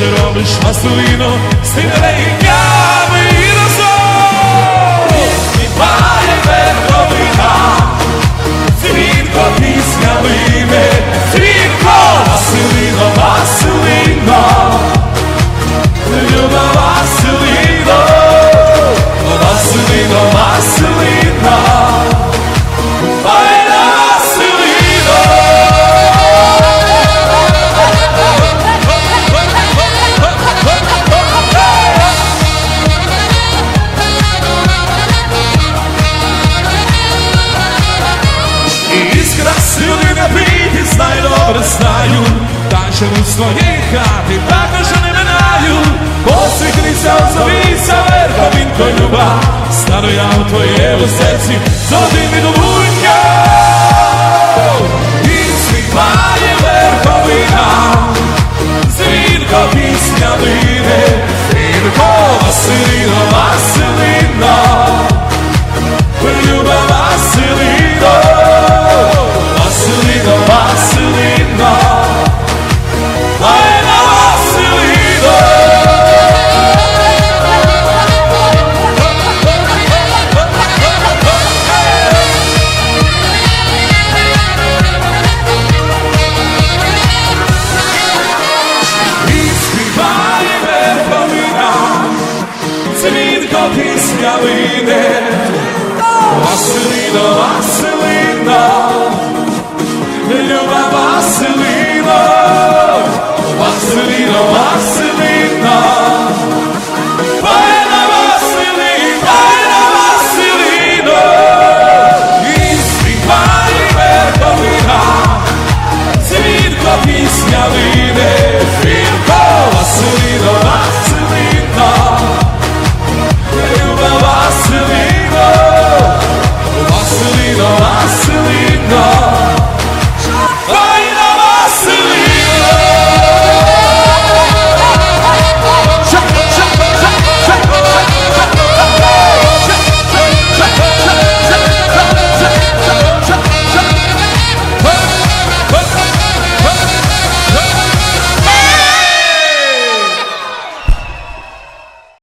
що робиш, Василино, з чому з твоєї хати також не минаю, посвітлися, озовіться, верховінко люба, стану я у твоєму серці, з одним лине, Василина, Василино, Люба